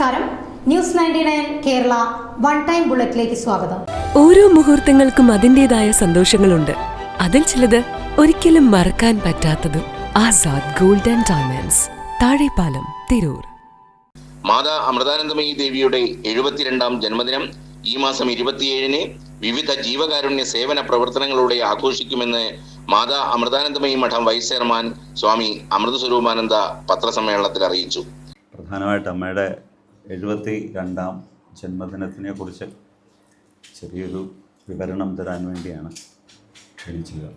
നമസ്കാരം. News ninety nine Kerala one time ബുള്ളറ്റിലേക്ക് സ്വാഗതം. ഓരോ മുഹൂർത്തങ്ങൾക്കും അതിന്റെതായ സന്തോഷങ്ങളുണ്ട്. അതിൽ ചിലത് ഒരിക്കലും മറക്കാൻ പറ്റാത്തതും. Azad golden and diamonds. Thazhepalam Tirur. Mata Amritanandamayi ദേവിയുടെ എഴുപത്തിരണ്ടാം ജന്മദിനം ഈ മാസം ഇരുപത്തിയേഴിന് വിവിധ ജീവകാരുണ്യ സേവന പ്രവർത്തനങ്ങളോടെ ആഘോഷിക്കുമെന്ന് മാതാ അമൃതാനന്ദമയി മഠം വൈസ് ചെയർമാൻ സ്വാമി അമൃതസ്വരൂപാനന്ദ പത്രസമ്മേളനത്തിൽ അറിയിച്ചു. പ്രധാനമായിട്ട് അമ്മയുടെ എഴുപത്തി രണ്ടാം ജന്മദിനത്തിനെ കുറിച്ച് ചെറിയൊരു വിവരണം തരാൻ വേണ്ടിയാണ് ക്ഷണിച്ചത്.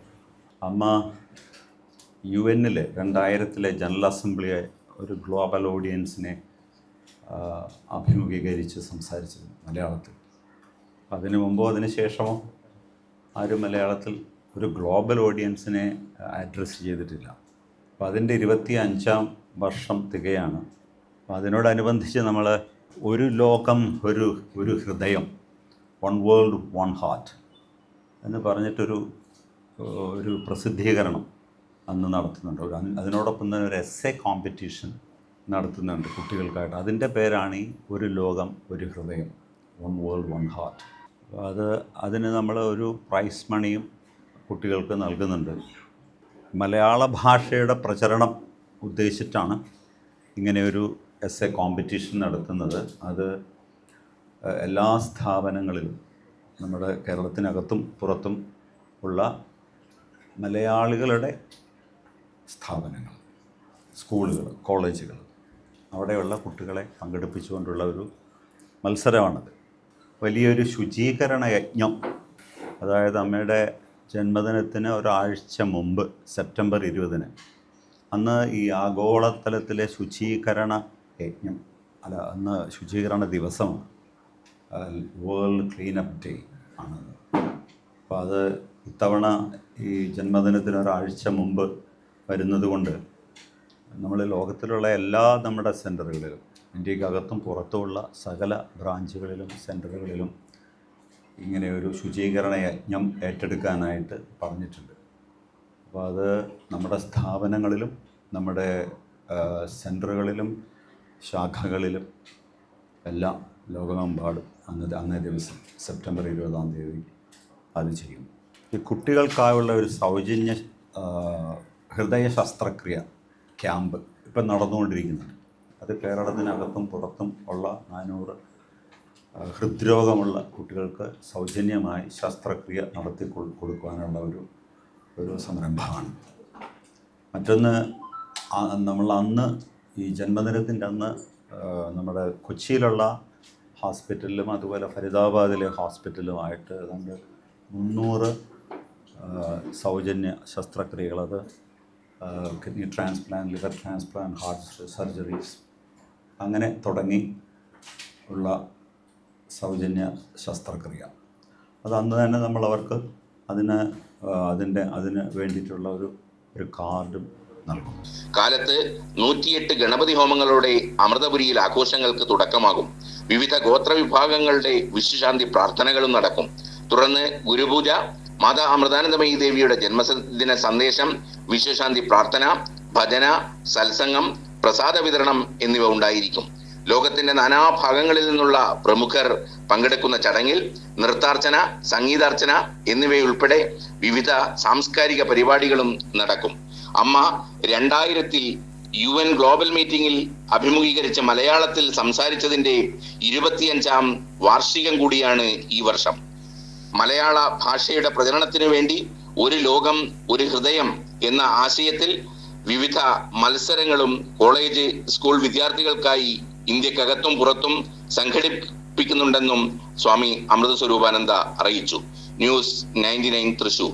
അമ്മ യു എന്നിലെ രണ്ടായിരത്തിലെ ജനറൽ അസംബ്ലിയെ ഒരു ഗ്ലോബൽ ഓഡിയൻസിനെ അഭിമുഖീകരിച്ച് സംസാരിച്ചിരുന്നു മലയാളത്തിൽ. അതിനു മുമ്പോ അതിന് ശേഷമോ ആരും മലയാളത്തിൽ ഒരു ഗ്ലോബൽ ഓഡിയൻസിനെ അഡ്രസ്സ് ചെയ്തിട്ടില്ല. അപ്പോൾ അതിന്റെ ഇരുപത്തി അഞ്ചാം വർഷം തികയാണ്. അപ്പോൾ അതിനോടനുബന്ധിച്ച് നമ്മൾ ഒരു ലോകം ഒരു ഒരു ഹൃദയം വൺ വേൾഡ് വൺ ഹാർട്ട് എന്ന് പറഞ്ഞിട്ടൊരു ഒരു പ്രസിദ്ധീകരണം അന്ന് നടത്തുന്നുണ്ട്. ഒരു അതിനോടൊപ്പം തന്നെ ഒരു എസ് എ കോമ്പറ്റീഷൻ നടത്തുന്നുണ്ട് കുട്ടികൾക്കായിട്ട്. അതിന്റെ പേരാണ് ഈ ഒരു ലോകം ഒരു ഹൃദയം വൺ വേൾഡ് വൺ ഹാർട്ട് അത് അതിന് നമ്മൾ ഒരു പ്രൈസ് മണിയും കുട്ടികൾക്ക് നൽകുന്നുണ്ട്. മലയാള ഭാഷയുടെ പ്രചരണം ഉദ്ദേശിച്ചിട്ടാണ് ഇങ്ങനെയൊരു എസ് എ കോമ്പറ്റീഷൻ നടത്തുന്നത്. അത് എല്ലാ സ്ഥാപനങ്ങളിലും നമ്മുടെ കേരളത്തിനകത്തും പുറത്തും ഉള്ള മലയാളികളുടെ സ്ഥാപനങ്ങൾ സ്കൂളുകൾ കോളേജുകൾ അവിടെയുള്ള കുട്ടികളെ പങ്കെടുപ്പിച്ചുകൊണ്ടുള്ള ഒരു മത്സരമാണത്. വലിയൊരു ശുചീകരണ യജ്ഞം. അതായത് അമ്മയുടെ ജന്മദിനത്തിന് ഒരാഴ്ച മുമ്പ് സെപ്റ്റംബർ ഇരുപതിന്. അന്ന് ഈ ആഗോളതലത്തിലെ ശുചീകരണ യജ്ഞം. അല്ല അന്ന് ശുചീകരണ ദിവസമാണ് വേൾഡ് ക്ലീനപ്പ് ഡേ ആണ്. അപ്പോൾ അത് ഇത്തവണ ഈ ജന്മദിനത്തിന് ഒരാഴ്ച മുമ്പ് വരുന്നതുകൊണ്ട് നമ്മൾ ലോകത്തിലുള്ള എല്ലാ നമ്മുടെ സെന്ററുകളിലും ഇന്ത്യക്കകത്തും പുറത്തുമുള്ള സകല ബ്രാഞ്ചുകളിലും സെന്ററുകളിലും ഇങ്ങനെ ഒരു ശുചീകരണ യജ്ഞം ഏറ്റെടുക്കാനായിട്ട് പറഞ്ഞിട്ടുണ്ട്. അപ്പോൾ അത് നമ്മുടെ സ്ഥാപനങ്ങളിലും നമ്മുടെ സെന്ററുകളിലും ശാഖകളിലും എല്ലാം ലോകമെമ്പാടും അന്ന് അന്നേ ദിവസം സെപ്റ്റംബർ ഇരുപതാം തീയതി അത് ചെയ്യും ഈ കുട്ടികൾക്കായുള്ള ഒരു സൗജന്യ ഹൃദയ ശസ്ത്രക്രിയ ക്യാമ്പ് ഇപ്പം നടന്നുകൊണ്ടിരിക്കുന്നുണ്ട്. അത് കേരളത്തിനകത്തും പുറത്തും ഉള്ള നാനൂറ് ഹൃദ്രോഗമുള്ള കുട്ടികൾക്ക് സൗജന്യമായി ശസ്ത്രക്രിയ നടത്തി കൊടുക്കുവാനുള്ള ഒരു ഒരു സംരംഭമാണ്. മറ്റൊന്ന് നമ്മൾ അന്ന് ഈ ജന്മദിനത്തിന്റെ അന്ന് നമ്മുടെ കൊച്ചിയിലുള്ള ഹോസ്പിറ്റലിലും അതുപോലെ ഫരീദാബാദിലെ ഹോസ്പിറ്റലുമായിട്ട് ഏതാണ്ട് മുന്നൂറ് സൗജന്യ ശസ്ത്രക്രിയകൾ അത് kidney transplant liver transplant heart surgeries അങ്ങനെ തുടങ്ങി ഉള്ള സൗജന്യ ശസ്ത്രക്രിയ. അത് അന്ന് തന്നെ നമ്മൾ അവർക്ക് അതിന് അതിന്റെ അതിന് വേണ്ടിയിട്ടുള്ള ഒരു ഒരു കാർഡും കാലത്ത് നൂറ്റിയെട്ട് ഗണപതി ഹോമങ്ങളുടെ അമൃതപുരിയിൽ ആഘോഷങ്ങൾക്ക് തുടക്കമാകും. വിവിധ ഗോത്ര വിഭാഗങ്ങളുടെ വിശ്വശാന്തി പ്രാർത്ഥനകളും നടക്കും. തുടർന്ന് ഗുരുപൂജ മാതാ അമൃതാനന്ദമയി ദേവിയുടെ ജന്മദിന സന്ദേശം വിശ്വശാന്തി പ്രാർത്ഥന ഭജന സത്സംഗം പ്രസാദ വിതരണം എന്നിവ ഉണ്ടായിരിക്കും. ലോകത്തിന്റെ നാനാഭാഗങ്ങളിൽ നിന്നുള്ള പ്രമുഖർ പങ്കെടുക്കുന്ന ചടങ്ങിൽ നൃത്താർച്ചന സംഗീതാർച്ചന എന്നിവയുൾപ്പെടെ വിവിധ സാംസ്കാരിക പരിപാടികളും നടക്കും. അമ്മ രണ്ടായിരത്തിൽ യു എൻ ഗ്ലോബൽ മീറ്റിംഗിൽ അഭിമുഖീകരിച്ച മലയാളത്തിൽ സംസാരിച്ചതിന്റെ ഇരുപത്തിയഞ്ചാം വാർഷികം കൂടിയാണ് ഈ വർഷം. മലയാള ഭാഷയുടെ പ്രചരണത്തിനു വേണ്ടി ഒരു ലോകം ഒരു ഹൃദയം എന്ന ആശയത്തിൽ വിവിധ മത്സരങ്ങളും കോളേജ് സ്കൂൾ വിദ്യാർത്ഥികൾക്കായി ഇന്ത്യക്കകത്തും പുറത്തും സംഘടിപ്പിക്കുന്നുണ്ടെന്നും സ്വാമി അമൃത സ്വരൂപാനന്ദ അറിയിച്ചു. News ninety nine Thrissur.